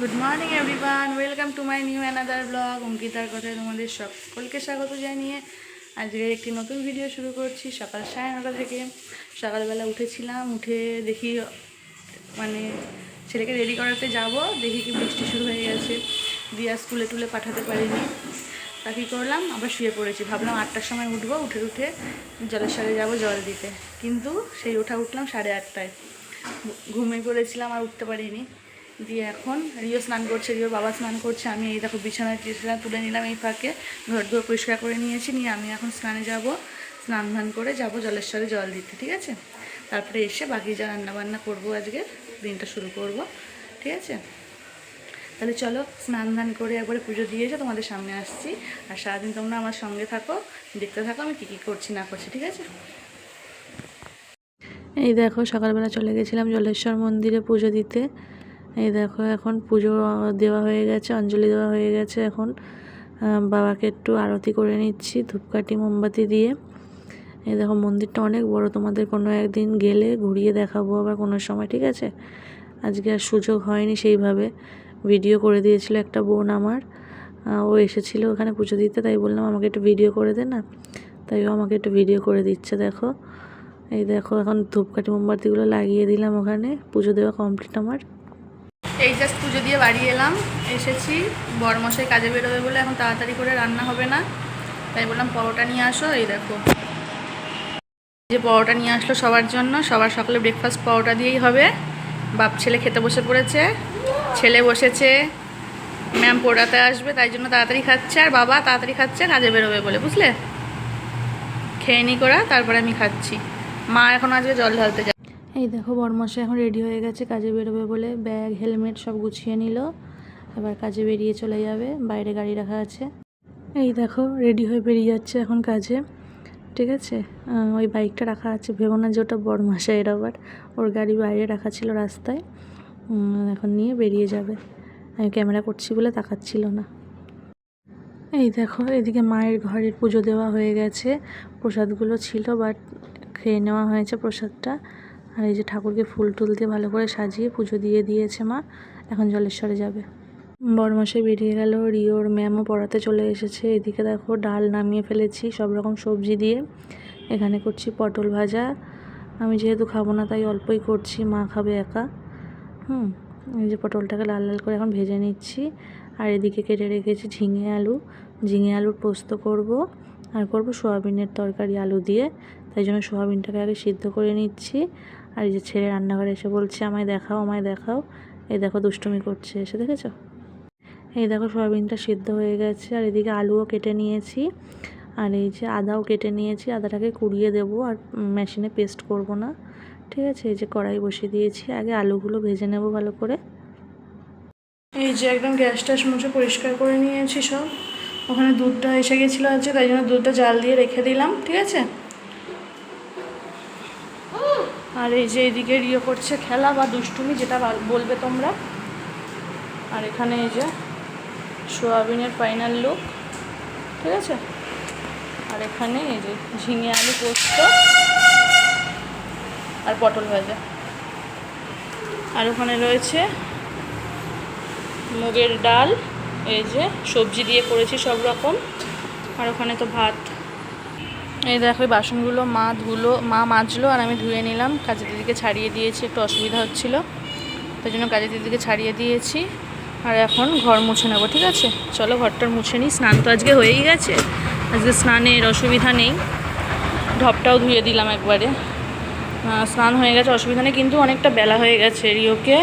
Good morning everyone welcome to my new another blog অঙ্কিতার কথায় তোমাদের সকলকে স্বাগত জানিয়ে আজকে একটি নতুন ভিডিও শুরু করছি সকাল সাড়ে নটা থেকে। সকালবেলা উঠেছিলাম, উঠে দেখি মানে ছেলেকে রেডি করাতে যাব। দেখি কি বৃষ্টি শুরু হয়ে গেছে। দিয়া স্কুলে টুলে পাঠাতে পারিনি। তা কী করলাম? আবার শুয়ে পড়েছি। ভাবলাম আটটার সময় উঠবো। উঠে উঠে জলের সারে যাব জল দিতে। কিন্তু সেই ওঠা উঠলাম সাড়ে আটটায়। ঘুমিয়ে পড়েছিলাম আর উঠতে পারিনি। দিয়ে এখন রিও স্নান করছে রিও বাবা স্নান করছে, আমি এই দেখো বিছানায় টিছানা তুলে নিলাম এই ফাঁকে, ঘর দুয়ার পরিষ্কার করে নিয়েছি, নিয়ে আমি এখন স্নানে যাব, স্নান ধান করে যাব জলেশ্বরে জল দিতে, ঠিক আছে? তারপরে এসে বাকি যা রান্না বান্না করব আজকে, দিনটা শুরু করব, ঠিক আছে? তাহলে চলো স্নান ধান করে একবারে পুজো দিয়ে এসে তোমাদের সামনে আসছি, আর সারাদিন তোমরা আমার সঙ্গে থাকো, দেখতে থাকো আমি কী কী করছি না করছি, ঠিক আছে? এই দেখো সকালবেলা চলে গেছিলাম জলেশ্বর মন্দিরে পুজো দিতে এই দেখো, এখন পুজো দেওয়া হয়ে গেছে, অঞ্জলি দেওয়া হয়ে গেছে এখন। বাবাকে একটু আরতি করে নিচ্ছি ধূপকাঠি, মোমবাতি দিয়ে। এই দেখো, মন্দিরটা অনেক বড়, তোমাদের কোনো একদিন গেলে ঘুরিয়ে দেখাবো আবার কোনো সময়, ঠিক আছে? আজকে আর সুযোগ হয়নি সেইভাবে। ভিডিও করে দিয়েছিল একটা বোন আমার। ও এসেছিল ওখানে পুজো দিতে, তাই বললাম আমাকে একটু ভিডিও করে দে না। তাই ও আমাকে একটু ভিডিও করে দিচ্ছে, দেখো। এই দেখো, এখন ধূপকাঠি, মোমবাতিগুলো লাগিয়ে দিলাম ওখানে। পুজো দেওয়া কমপ্লিট আমার। এই জাস্ট পুজো দিয়ে বাড়ি এলাম, এসেছি। বরমশাই কাজে বেরোবে বলে এখন তাড়াতাড়ি করে রান্না হবে না। তাই বললাম, পরোটা নিয়ে আসো, এই দেখো। যে পরোটা নিয়ে আসলো সবার জন্য, সবার সকালে ব্রেকফাস্ট পরোটা দিয়েই হবে। বাপ ছেলে খেতে বসে পড়েছে, ছেলে বসেছে। ম্যাম পড়াতে আসবে, তাই জন্য তাড়াতাড়ি খাচ্ছে, আর বাবা তাড়াতাড়ি খাচ্ছে, কাজে বেরোবে বলে, বুঝলে? খেয়ে নি করা, তারপরে আমি খাচ্ছি। মা এখন আজকে জল ঢালতে এই দেখো বরমশাই এখন রেডি হয়ে গেছে, কাজে বেরোবে বলে ব্যাগ হেলমেট সব গুছিয়ে নিল। এবার কাজে বেরিয়ে চলে যাবে, বাইরে গাড়ি রাখা আছে। এই দেখো রেডি হয়ে বেরিয়ে যাচ্ছে এখন কাজে, ঠিক আছে? ওই বাইকটা রাখা আছে, ভেবো না যে ওটা বরমাসের আবার। ওর গাড়ি বাইরে রাখা ছিল রাস্তায়। এখন নিয়ে বেরিয়ে যাবে। আমি ক্যামেরা করছি বলে তাকাচ্ছিল না। এই দেখো, এদিকে মায়ের ঘরের পুজো দেওয়া হয়ে গেছে। প্রসাদগুলো ছিল বাট খেয়ে নেওয়া হয়েছে প্রসাদটা। আর এই যে ঠাকুরকে ফুল টুল দিয়ে ভালো করে সাজিয়ে পুজো দিয়ে দিয়েছে মা, এখন জলেশ্বরে যাবে। বড়মাসে বেরিয়ে গেল, রিওর ম্যামও পড়াতে চলে এসেছে। এদিকে দেখো ডাল নামিয়ে ফেলেছি, সব রকম সবজি দিয়ে। এখানে করছি পটল ভাজা। আমি যেহেতু খাব না, তাই অল্পই করছি, মা খাবে একা। হুম, এই যে পটলটাকে লাল লাল করে এখন ভেজে নিচ্ছি। আর এদিকে কেটে রেখেছি ঝিঙে আলু। ঝিঙে আলুর পোস্ত করব, আর করব সোয়াবিনের তরকারি আলু দিয়ে। তাই জন্য সোয়াবিনটাকে আগে সিদ্ধ করে নিচ্ছি। আর এই যে ছেলে রান্নাঘরে এসে বলছে, আমায় দেখাও আমায় দেখাও। এই দেখো, দুষ্টুমি করছে এসে, দেখেছ? এই দেখো, সয়াবিনটা সিদ্ধ হয়ে গেছে। আর এদিকে আলুও কেটে নিয়েছি। আর এই যে আদাও কেটে নিয়েছি। আদাটাকে কুড়িয়ে দেবো আর মেশিনে পেস্ট করব না। ঠিক আছে? এই যে কড়াই বসিয়ে দিয়েছি। আগে আলুগুলো ভেজে নেব ভালো করে। এই যে একদম গ্যাস ট্যাস মুছে পরিষ্কার করে নিয়েছি সব। ওখানে দুধটা এসে গেছিল আজকে, তাই জন্য দুধটা জাল দিয়ে রেখে দিলাম। ঠিক আছে? আর এই যে এইদিকে ইয়ে করছে খেলা বা দুষ্টুমি যেটা বলবে তোমরা। আর এখানে এই যে সোয়াবিনের ফাইনাল লুক ঠিক আছে? আর এখানে এই যে ঝিঙে আলু পোস্ত আর পটল ভাজা। আর ওখানে রয়েছে মুগের ডাল, এই যে সবজি দিয়ে করেছি সব রকম। আর ওখানে তো ভাত এই দেখো বাসনগুলো মা ধুলো, মা মাজলো আর আমি ধুয়ে নিলাম। কাজের দিদিকে ছাড়িয়ে দিয়েছি, একটু অসুবিধা হচ্ছিল। তাই জন্য কাজের দিদিকে ছাড়িয়ে দিয়েছি। আর এখন ঘর মুছে নেব, ঠিক আছে? চলো ঘরটার মুছে নিই। স্নান তো আজকে হয়েই গেছে। আজকে স্নানের অসুবিধা নেই। ঢপটাও ধুয়ে দিলাম একবারে। স্নান হয়ে গেছে, অসুবিধা নেই, কিন্তু অনেকটা বেলা হয়ে গেছে। রিওকে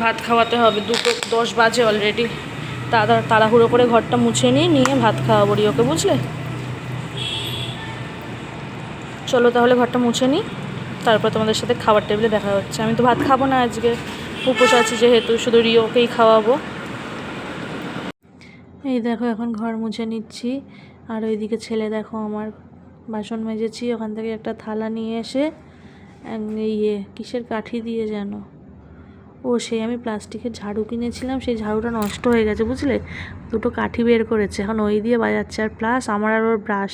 ভাত খাওয়াতে হবে। দুটো দশ বাজে অলরেডি। তাড়া, তাড়াহুড়ো করে ঘরটা মুছে নিই, নিয়ে ভাত খাওয়াবো রিওকে, বুঝলে? চলো তাহলে ঘরটা মুছে নিই। তারপর তোমাদের সাথে খাবার টেবিলে দেখা হচ্ছে। আমি তো ভাত খাব না আজকে। উপোস আছি যেহেতু, শুধু রিওকেই খাওয়াবো। এই দেখো, এখন ঘর মুছে নিচ্ছি। আর ওইদিকে ছেলে দেখো, আমার বাসন মেজেছি। ওখান থেকে একটা থালা নিয়ে এসে ইয়ে কিসের কাঠি দিয়ে যেন? ও, সেই আমি প্লাস্টিকের ঝাড়ু কিনেছিলাম। সেই ঝাড়ুটা নষ্ট হয়ে গেছে, বুঝলে? দুটো কাঠি বের করেছে। এখন ওই দিয়ে বাজাচ্ছে। আর প্লাস আমার আর ওর ব্রাশ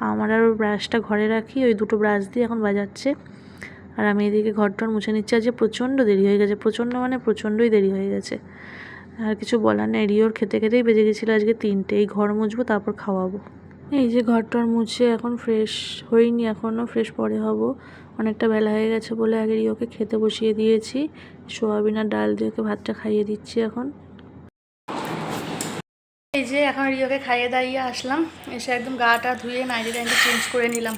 আমার আর ব্রাশটা ঘরে রাখি, ওই দুটো ব্রাশ দিয়ে এখন বাজাচ্ছে। আর আমি এদিকে ঘরটর মুছে নিচ্ছি। আজকে প্রচণ্ড দেরি হয়ে গেছে। প্রচণ্ড মানে প্রচণ্ডই দেরি হয়ে গেছে। আর কিছু বলার নেই। রিওর খেতে খেতেই বেজে গেছিল আজকে তিনটে। এই ঘর মুছবো, তারপর খাওয়াবো। এই যে ঘরটর মুছে এখন ফ্রেশ হইনি, এখনও ফ্রেশ পরে হব। অনেকটা বেলা হয়ে গেছে বলে আগে রিওকে খেতে বসিয়ে দিয়েছি। সোয়াবিন আর ডাল দিয়ে ওকে ভাতটা খাইয়ে দিচ্ছি এখন। যে এখন রিওকে খাইয়ে দাইয়ে আসলাম এসে একদম গাটা ধুয়ে নাইটি টাইটি চেঞ্জ করে নিলাম।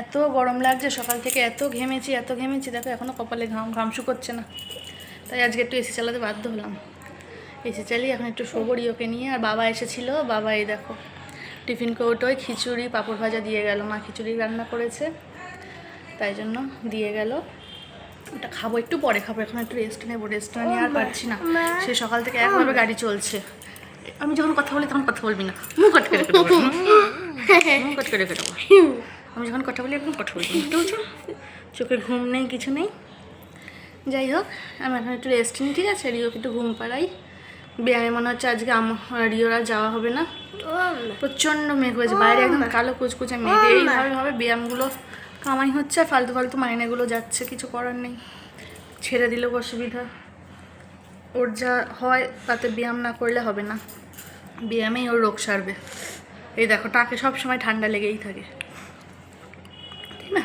এত গরম লাগছে সকাল থেকে এত ঘেমেছি এত ঘেমেছি দেখো এখনও কপালে ঘাম ঘাম শুকোচ্ছে না। তাই আজকে একটু এসি চালাতে বাধ্য হলাম। এসি চালিয়ে এখন একটু শোবো রিওকে নিয়ে আর বাবা এসেছিল বাবা এই দেখো টিফিন কৌটোয় খিচুড়ি পাঁপড় ভাজা দিয়ে গেল মা খিচুড়ি রান্না করেছে তাই জন্য দিয়ে গেল। ওটা খাব একটু পরে খাব এখন একটু রেস্ট নেব রেস্ট নিয়ে আর পারছি না। সে সকাল থেকে একভাবে গাড়ি চলছে। আমি যখন কথা বলি তখন কথা বলবি না। মুখ আটকে রেখে দেবো। মুখ আটকে রেখে দেবো। আমি যখন কথা বলি একদম কথা বলবি বুঝতে পারছ? চোখে ঘুম নেই কিছু নেই। যাই হোক আমি এখন একটু রেস্ট নিই ঠিক আছে? রিওকে একটু ঘুম পাড়াই। ব্যায়ামে মনে হচ্ছে আজকে আমার রিওর আর যাওয়া হবে না। প্রচণ্ড মেঘ হয়েছে। বাইরে একদম কালো কুচকুচে মেঘ। এইভাবে ভাবে ব্যায়ামগুলো কামাই হচ্ছে আর ফালতু ফালতু মাইনেগুলো যাচ্ছে। কিছু করার নেই। ছেড়ে দিলেও অসুবিধা। ওর যা হয় তাতে ব্যায়াম না করলে হবে না। ব্যায়ামেই ওর রোগ সারবে। এই দেখো টাকে সব সময় ঠান্ডা লেগেই থাকে। ঠিক না?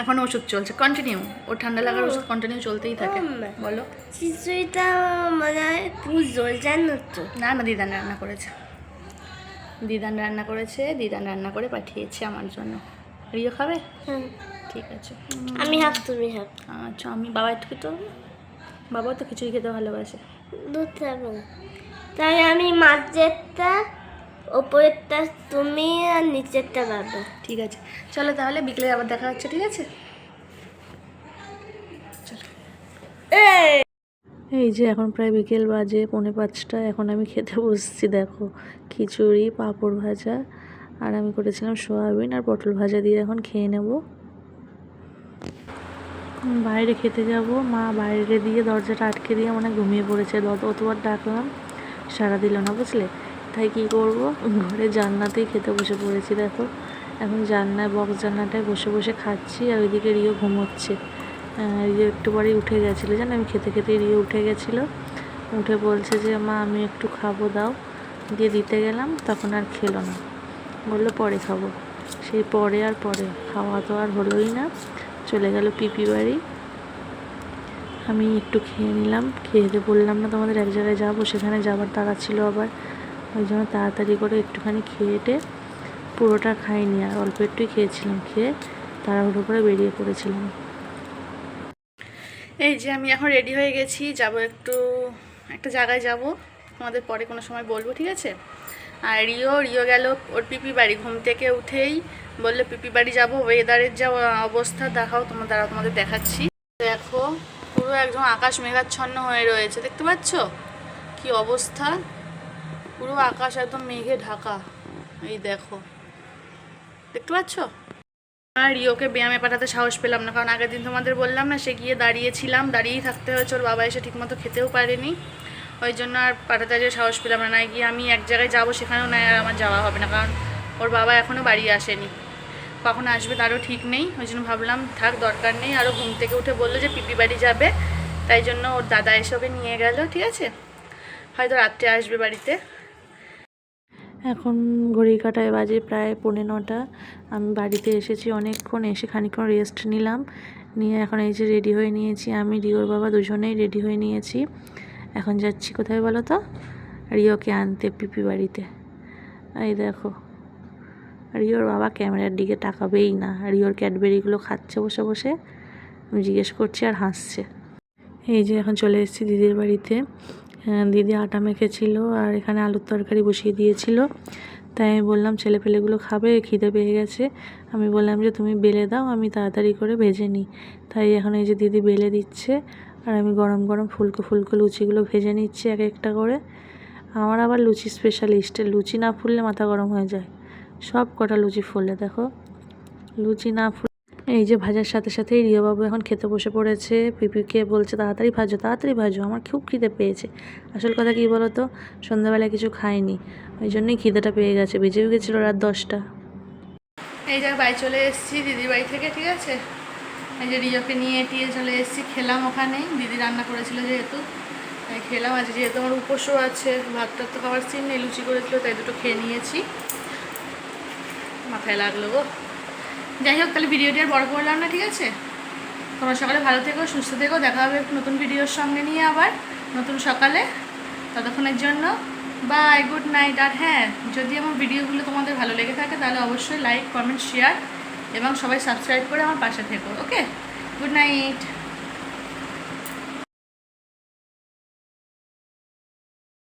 এখন ওষুধ চলছে। কন্টিনিউ ওর ঠান্ডা লাগার ওষুধ কন্টিনিউ চলতেই থাকে। বলো। খিচুড়িটা মনে হয় পুজো জানো তো না না দিদান রান্না করেছে। দিদান রান্না করেছে দিদান রান্না করে পাঠিয়েছে আমার জন্য। রিও খাবে? ঠিক আছে। আমি হাফ তুমি হাফ। আচ্ছা আমি বাবা একটু তো বাবাও তো খিচুড়ি খেতে ভালোবাসে। দুধ তাই আমি মাঝেরটা ওপরেরটা তুমি আর নিচেরটা বাবা ঠিক আছে। চলো তাহলে বিকেলে আবার দেখা হচ্ছে ঠিক আছে? এই যে এখন প্রায় বিকেল বাজে পৌনে পাঁচটা। এখন আমি খেতে বসছি দেখো। খিচুড়ি পাঁপড় ভাজা আর আমি করেছিলাম সোয়াবিন আর পটল ভাজা দিয়ে এখন খেয়ে নেব। বাইরে খেতে যাব। মা বাইরে দিয়ে দরজাটা আটকে দিয়ে মানে ঘুমিয়ে পড়েছে। অতবার ডাকলাম। সারা দিল না, বুঝলে? তাই কি করব? ঘরে জান্নাতেই খেতে বসে পড়েছি, দেখো। এখন জান্নায় বক্স জান্নাটায় বসে বসে খাচ্ছি আর ওইদিকে রিও ঘুমোচ্ছে। রিও একটু পরেই উঠে গেছিল। জানো, আমি খেতে খেতে রিও উঠে গেছিল। উঠে বলছে যে, মা, আমি একটু খাব, দাও। দিয়ে দিতে গেলাম, তখন আর খেলো না। বলল, পরে খাব। সেই পরে আর পরে। খাওয়া তো আর হলোই না। চলে গেল পিপি বাড়ি। আমি একটু খেয়ে নিলাম, খেয়ে বললাম, না, তোমাদের এক জায়গায় যাব, সেখানে যাবার তাড়া ছিল আবার। ওই জন্য তাড়াতাড়ি করে একটুখানি খেয়েটে পুরোটা খাইনি আর অল্প একটুই খেয়েছিলাম, খেয়ে তাড়াহুড়ো করে বেরিয়ে পড়েছিলাম। এই যে আমি এখন রেডি হয়ে গেছি, যাব একটু, একটা জায়গায় যাব। তোমাদের পরে কোনো সময় বলব, ঠিক আছে? আর রিও রিও গেল ওর পিপি বাড়ি, ঘুম থেকে উঠেই বলল পিপি বাড়ি যাব ওয়েদারের যা অবস্থা, দেখাও তোমার দ্বারা তোমাদের দেখাচ্ছি। দেখো, পুরো একদম আকাশ মেঘাচ্ছন্ন হয়ে রয়েছে, দেখতে পাচ্ছ? কি অবস্থা? পুরো আকাশ একদম মেঘে ঢাকা, এই দেখো। দেখতে পাচ্ছ? আর রিওকে ব্যায়ামে পাঠাতে সাহস পেলাম না, কারণ আগের দিন তোমাদের বললাম না, সে গিয়ে দাঁড়িয়েছিলাম, দাঁড়িয়েই থাকতে হয়েছে, ওর বাবা এসে ঠিকমতো খেতেও পারেনি। ওই জন্য আর পাঠাতে যে সাহস পেলাম না গিয়ে আমি এক জায়গায় যাব, সেখানেও না, আর আমার যাওয়া হবে না, কারণ ওর বাবা এখনও বাড়ি আসেনি। কখন আসবে তারও ঠিক নেই, ওই জন্য ভাবলাম থাক, দরকার নেই। আরও ঘুম থেকে উঠে বলল যে পিপি বাড়ি যাবে, তাই জন্য ওর দাদা এসে ওকে নিয়ে গেল, ঠিক আছে? হয়তো রাত্রে আসবে বাড়িতে। এখন ঘড়ির কাটায় বাজে প্রায় পৌনে নটা। আমি বাড়িতে এসেছি অনেকক্ষণ, এসে খানিকক্ষণ রেস্ট নিলাম। নিয়ে এখন এই যে রেডি হয়ে নিয়েছি আমি রিওর বাবা দুজনেই রেডি হয়ে নিয়েছি। এখন যাচ্ছি কোথায় বলো তো? রিওকে আনতে পিপি বাড়িতে। এই দেখো। রিওর বাবা ক্যামেরার দিকে তাকাবেই না। রিওর ক্যাডবেরিগুলো খাচ্ছে বসে বসে। আমি জিজ্ঞেস করছি আর হাসছে। এই যে এখন চলে এসেছি দিদির বাড়িতে। হ্যাঁ, দিদি আটা মেখেছিল আর এখানে আলুর তরকারি বসিয়ে দিয়েছিল। তাই আমি বললাম ছেলে পেলেগুলো খাবে খিদে পেয়ে গেছে। আমি বললাম যে তুমি বেলে দাও আমি তাড়াতাড়ি করে ভেজে নিই। তাই এখন এই যে দিদি বেলে দিচ্ছে আর আমি গরম গরম ফুলকো ফুলকো লুচিগুলো ভেজে নিচ্ছি এক একটা করে। আমার আবার লুচি স্পেশালিস্ট লুচি না ফুললে মাথা গরম হয়ে যায়। সব কটা লুচি ফুললে, দেখো। লুচি না ফুল এই যে ভাজার সাথে সাথেই রিয়াবাবু এখন খেতে বসে পড়েছে। পিপিকে বলছে, তাড়াতাড়ি ভাজো তাড়াতাড়ি ভাজো, আমার খুব খিদে পেয়েছে। আসল কথা কী বলো তো সন্ধ্যাবেলায় কিছু খাইনি ওই জন্যই খিদেটা পেয়ে গেছে। বেজেও গেছিল রাত দশটা। এই জায়গায় বাড়ি চলে এসেছি, দিদির বাড়ি থেকে, ঠিক আছে? এই যে রিজকে নিয়ে টিয়ে চলে এসেছি, খেলাম ওখানেই। দিদি রান্না করেছিল যেহেতু খেলাম। আজ যেহেতু আমার উপোসও আছে, ভাতটা তো খাওয়ার সিন নেই, লুচি করেছিল, তাই দুটো খেয়ে নিয়েছি। মাথায় লাগল গো। যাই হোক, তাহলে ভিডিওটি আর বড় করলাম না, ঠিক আছে? তোমরা সকালে ভালো থেকো, সুস্থ থেকো। দেখা হবে নতুন ভিডিওর সঙ্গে নিয়ে আবার নতুন সকালে। ততক্ষণের জন্য বাই গুড নাইট আর হ্যাঁ যদি আমার ভিডিওগুলো তোমাদের ভালো লেগে থাকে, তাহলে অবশ্যই লাইক কমেন্ট শেয়ার এবং সবাই সাবস্ক্রাইব করে আমার পাশে থেকো ওকে গুড নাইট